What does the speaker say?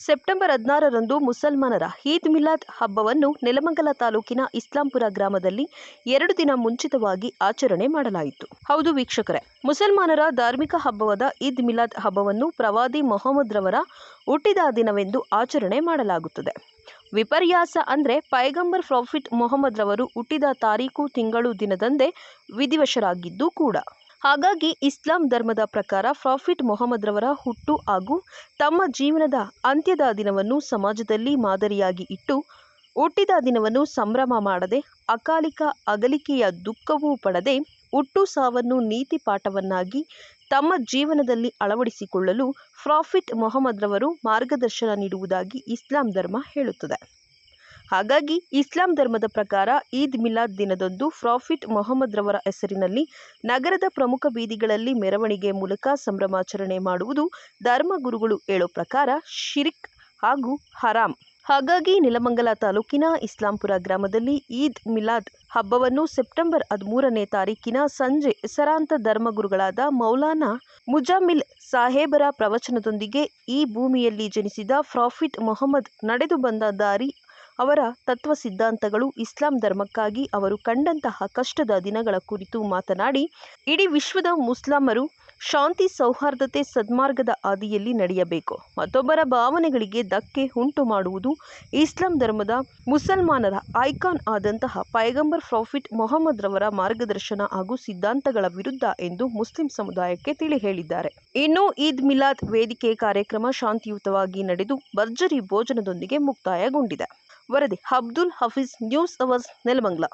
September ಹದಿನಾರರಂದು ಮುಸಲ್ಮಾನರ ಈದ್ ಮಿಲಾದ್ ಹಬ್ಬವನ್ನು ನೆಲಮಂಗಲ ತಾಲೂಕಿನ ಇಸ್ಲಾಂಪುರ ಗ್ರಾಮದಲ್ಲಿ ಎರಡು ದಿನ ಮುಂಚಿತವಾಗಿ ಆಚರಣೆ ಮಾಡಲಾಯಿತು. ಹೌದು ವೀಕ್ಷಕರೇ, ಮುಸಲ್ಮಾನರ ಧಾರ್ಮಿಕ ಹಬ್ಬವಾದ ಈದ್ ಮಿಲಾದ್ ಹಬ್ಬವನ್ನು ಪ್ರವಾದಿ ಮೊಹಮ್ಮದ್ ರವರ ಹುಟ್ಟಿದ ದಿನವೆಂದು ಆಚರಣೆ ಮಾಡಲಾಗುತ್ತದೆ. ವಿಪರ್ಯಾಸ ಅಂದ್ರೆ ಪೈಗಂಬರ್ ಪ್ರಾಫಿಟ್ ಮೊಹಮ್ಮದ್ ರವರು ಹುಟ್ಟಿದ ತಾರೀಕು ತಿಂಗಳು ದಿನದಂದೇ ವಿಧಿವಶರಾಗಿದ್ದು ಕೂಡ. ಹಾಗಾಗಿ ಇಸ್ಲಾಂ ಧರ್ಮದ ಪ್ರಕಾರ ಪ್ರಾಫಿಟ್ ಮೊಹಮ್ಮದ್ ರವರ ಹುಟ್ಟು ಹಾಗೂ ತಮ್ಮ ಜೀವನದ ಅಂತ್ಯದ ದಿನವನ್ನು ಸಮಾಜದಲ್ಲಿ ಮಾದರಿಯಾಗಿ ಇಟ್ಟು, ಹುಟ್ಟಿದ ದಿನವನ್ನು ಸಂಭ್ರಮ ಮಾಡದೆ, ಅಕಾಲಿಕ ಅಗಲಿಕೆಯ ದುಃಖವೂ ಪಡದೆ, ಹುಟ್ಟು ಸಾವನ್ನು ನೀತಿ ಪಾಠವನ್ನಾಗಿ ತಮ್ಮ ಜೀವನದಲ್ಲಿ ಅಳವಡಿಸಿಕೊಳ್ಳಲು ಪ್ರಾಫಿಟ್ ಮೊಹಮ್ಮದ್ ರವರು ಮಾರ್ಗದರ್ಶನ ನೀಡುವುದಾಗಿ ಇಸ್ಲಾಂ ಧರ್ಮ ಹೇಳುತ್ತದೆ. ಹಾಗಾಗಿ ಇಸ್ಲಾಂ ಧರ್ಮದ ಪ್ರಕಾರ ಈದ್ ಮಿಲಾದ್ ದಿನದಂದು ಪ್ರಾಫಿಟ್ ಮೊಹಮ್ಮದ್ ರವರ ಹೆಸರಿನಲ್ಲಿ ನಗರದ ಪ್ರಮುಖ ಬೀದಿಗಳಲ್ಲಿ ಮೆರವಣಿಗೆ ಮೂಲಕ ಸಂಭ್ರಮಾಚರಣೆ ಮಾಡುವುದು ಧರ್ಮಗುರುಗಳು ಹೇಳೋ ಪ್ರಕಾರ ಶಿರಿಕ್ ಹಾಗೂ ಹರಾಮ್. ಹಾಗಾಗಿ ನೆಲಮಂಗಲ ತಾಲೂಕಿನ ಇಸ್ಲಾಂಪುರ ಗ್ರಾಮದಲ್ಲಿ ಈದ್ ಮಿಲಾದ್ ಹಬ್ಬವನ್ನು ಸೆಪ್ಟೆಂಬರ್ ಹದಿಮೂರನೇ ತಾರೀಕಿನ ಸಂಜೆ ಹೆಸರಾಂತ ಧರ್ಮಗುರುಗಳಾದ ಮೌಲಾನಾ ಮುಜಾಮಿಲ್ ಸಾಹೇಬರ ಪ್ರವಚನದೊಂದಿಗೆ ಈ ಭೂಮಿಯಲ್ಲಿ ಜನಿಸಿದ ಪ್ರಾಫಿಟ್ ಮೊಹಮ್ಮದ್ ನಡೆದು ಬಂದ ದಾರಿ ಅವರ ತತ್ವ ಸಿದ್ಧಾಂತಗಳು ಇಸ್ಲಾಂ ಧರ್ಮಕ್ಕಾಗಿ ಅವರು ಕಂಡಂತಹ ಕಷ್ಟದ ದಿನಗಳ ಕುರಿತು ಮಾತನಾಡಿ ಇಡೀ ವಿಶ್ವದ ಮುಸ್ಲಾಮರು ಶಾಂತಿ ಸೌಹಾರ್ದತೆ ಸದ್ಮಾರ್ಗದ ಹಾದಿಯಲ್ಲಿ ನಡೆಯಬೇಕು. ಮತ್ತೊಬ್ಬರ ಭಾವನೆಗಳಿಗೆ ಧಕ್ಕೆ ಉಂಟು ಮಾಡುವುದು ಇಸ್ಲಾಂ ಧರ್ಮದ ಮುಸಲ್ಮಾನರ ಐಕಾನ್ ಆದಂತಹ ಪೈಗಂಬರ್ ಪ್ರಾಫಿಟ್ ಮೊಹಮ್ಮದ್ ರವರ ಮಾರ್ಗದರ್ಶನ ಹಾಗೂ ಸಿದ್ಧಾಂತಗಳ ವಿರುದ್ಧ ಎಂದು ಮುಸ್ಲಿಂ ಸಮುದಾಯಕ್ಕೆ ತಿಳಿ ಹೇಳಿದ್ದಾರೆ. ಇನ್ನು ಈದ್ ಮಿಲಾದ್ ವೇದಿಕೆ ಕಾರ್ಯಕ್ರಮ ಶಾಂತಿಯುತವಾಗಿ ನಡೆದು ಭರ್ಜರಿ ಭೋಜನದೊಂದಿಗೆ ಮುಕ್ತಾಯಗೊಂಡಿದೆ. ವರದಿ, ಅಬ್ದುಲ್ ಹಫೀಜ್ ನ್ಯೂಸ್ ಅವರ್ಸ್, ನೆಲಮಂಗಲ.